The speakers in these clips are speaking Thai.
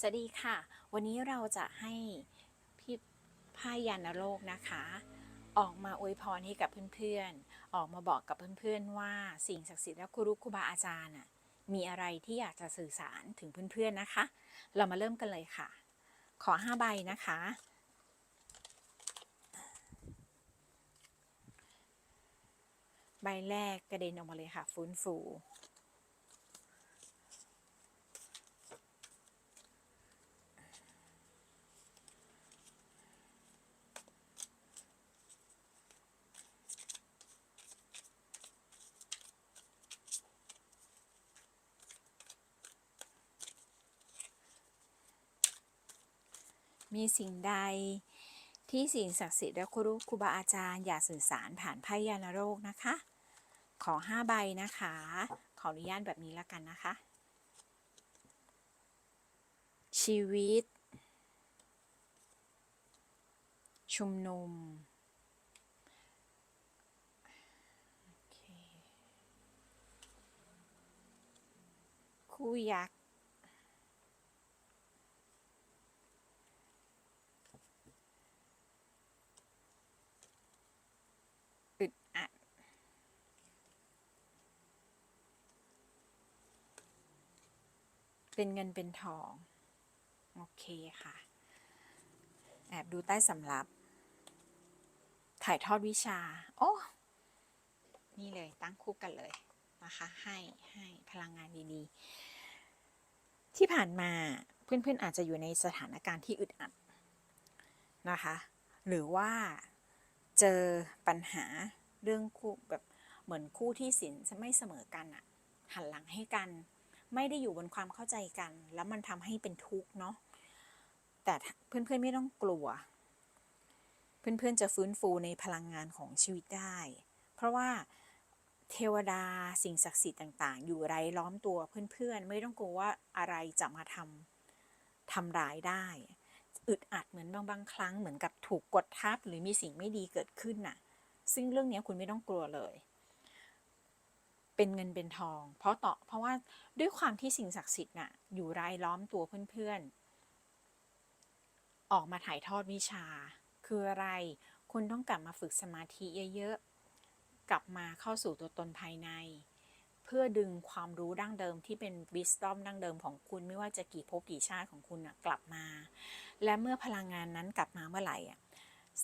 สวัสดีค่ะ วันนี้เราจะให้พี่พายานโลกนะคะ ออกมาอวยพรให้กับเพื่อนๆ ออกมาบอกกับเพื่อนๆว่าสิ่งศักดิ์สิทธิ์และครูครูบาอาจารย์มีอะไรที่อยากจะสื่อสารถึงเพื่อนๆนะคะ เรามาเริ่มกันเลยค่ะ ขอห้าใบนะคะ ใบแรกกระเด็นออกมาเลยค่ะ ฟื้นฟู มีสิ่งใดที่สิ่งศักดิ์สิทธิ์และครูครูบาอาจารย์ อยากสื่อสารผ่านไพ่ยานโรคนะคะ ขอห้าใบนะคะ ขออนุญาตแบบนี้แล้วกันนะคะ ชีวิต ชุมนุม คู่ยักษ อึดอัด เป็นเงินเป็นทอง โอเคค่ะ แอบดูใต้สำรับ ถ่ายทอดวิชา โอ้ นี่เลยตั้งคู่กันเลยนะคะ ให้ ให้พลังงานดีๆ ที่ผ่านมาเพื่อนๆอาจจะอยู่ในสถานการณ์ที่อึดอัดนะคะ หรือว่า เจอปัญหาเรื่องคู่แบบเหมือนคู่ที่สินไม่เสมอกันอะหันหลังให้กัน ไม่ได้อยู่บนความเข้าใจกัน แล้วมันทำให้เป็นทุกข์เนาะแต่เพื่อนๆไม่ต้องกลัว เพื่อนๆจะฟื้นฟูในพลังงานของชีวิตได้ เพราะว่าเทวดาสิ่งศักดิ์สิทธิ์ต่างๆ อยู่ไรล้อมตัวเพื่อนๆ ไม่ต้องกลัวว่าอะไรจะมาทำทำร้ายได้ อึดอัดเหมือนบางบางครั้งเหมือนกับถูกกดทับหรือมีสิ่งไม่ดีเกิดขึ้นน่ะ ซึ่งเรื่องนี้คุณไม่ต้องกลัวเลย เป็นเงินเป็นทอง เพราะต่อเพราะว่าด้วยความที่สิ่งศักดิ์สิทธิ์น่ะ อยู่รายล้อมตัวเพื่อนๆ ออกมาถ่ายทอดวิชา คืออะไร คุณต้องกลับมาฝึกสมาธิเยอะๆ กลับมาเข้าสู่ตัวตนภายใน เพื่อดึงความรู้ดั้งเดิมที่เป็น wisdom ดั้งเดิมของคุณไม่ว่าจะกี่ภพกี่ชาติของคุณนะกลับมา และเมื่อพลังงานนั้นกลับมาเมื่อไหร่อะ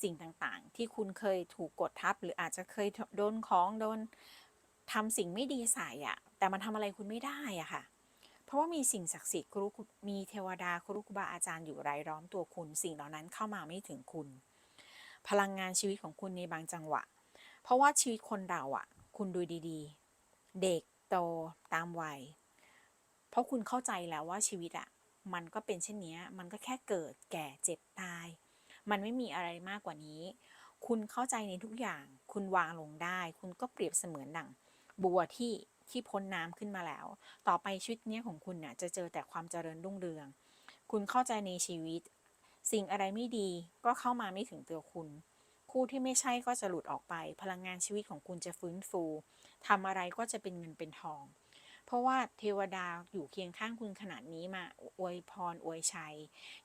สิ่งต่างๆ ที่คุณเคยถูกกดทับ หรืออาจจะเคยโดนของโดนทำสิ่งไม่ดีใส่อะแต่มันทำอะไรคุณไม่ได้อะค่ะ เพราะว่ามีสิ่งศักดิ์สิทธิ์ครุมีเทวดาครุครูบาอาจารย์อยู่รายล้อมตัวคุณ สิ่งเหล่านั้นเข้ามาไม่ถึงคุณ พลังงานชีวิตของคุณในบางจังหวะ เพราะว่าชีวิตคนเราอะคุณดูดีๆ เด็ก โตตามวัย เพราะคุณเข้าใจแล้วว่าชีวิตอะมันก็เป็นเช่นนี้มันก็แค่เกิดแก่เจ็บตาย มันไม่มีอะไรมากกว่านี้ คุณเข้าใจในทุกอย่าง คุณวางลงได้ คุณก็เปรียบเสมือนดั่งบัวที่ที่พ้นน้ำขึ้นมาแล้ว ต่อไปชีวิตเนี้ยของคุณเนี่ยจะเจอแต่ความเจริญรุ่งเรือง คุณเข้าใจในชีวิต สิ่งอะไรไม่ดีก็เข้ามาไม่ถึงตัวคุณ คู่ที่ไม่ใช่ก็จะหลุดออกไป พลังงานชีวิตของคุณจะฟื้นฟูทำอะไรก็จะเป็นเงินเป็นทอง เพราะว่าเทวดาอยู่เคียงข้างคุณขนาดนี้มาอวยพรอวยชัย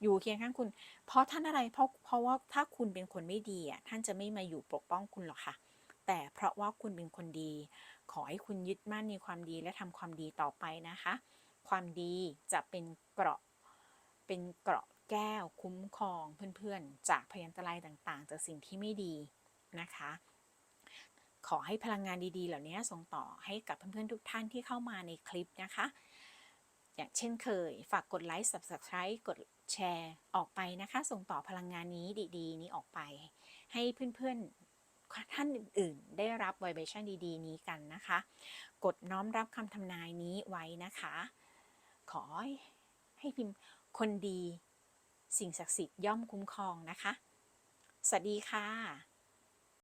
อยู่เคียงข้างคุณ เพราะท่านอะไรเพราะเพราะว่าถ้าคุณเป็นคนไม่ดีอะท่านจะไม่มาอยู่ปกป้องคุณหรอกค่ะ แต่เพราะว่าคุณเป็นคนดี ขอให้คุณยึดมั่นในความดีและทำความดีต่อไปนะคะ ความดีจะเป็นเกราะเป็นเกราะ แก้วคุ้มครองเพื่อนๆ จากพยันตรายต่างๆ จากสิ่งที่ไม่ดีนะคะ ขอให้พลังงานดีๆ เหล่านี้ส่งต่อให้กับเพื่อนๆ ทุกท่านที่เข้ามาในคลิปนะคะ อย่างเช่นเคย ฝากกดไลค์ subscribe กดแชร์ออกไปนะคะ ส่งต่อพลังงานนี้ดี ๆ นี้ออกไป ให้เพื่อนๆ ท่านอื่น ๆ ได้รับ vibration ดี ๆ นี้กันนะคะ กดน้อมรับคำทำนายนี้ไว้นะคะ ขอให้พิมพ์คนดี สิ่งศักดิ์สิทธิ์ย่อมคุ้มครองนะคะ สวัสดีค่ะ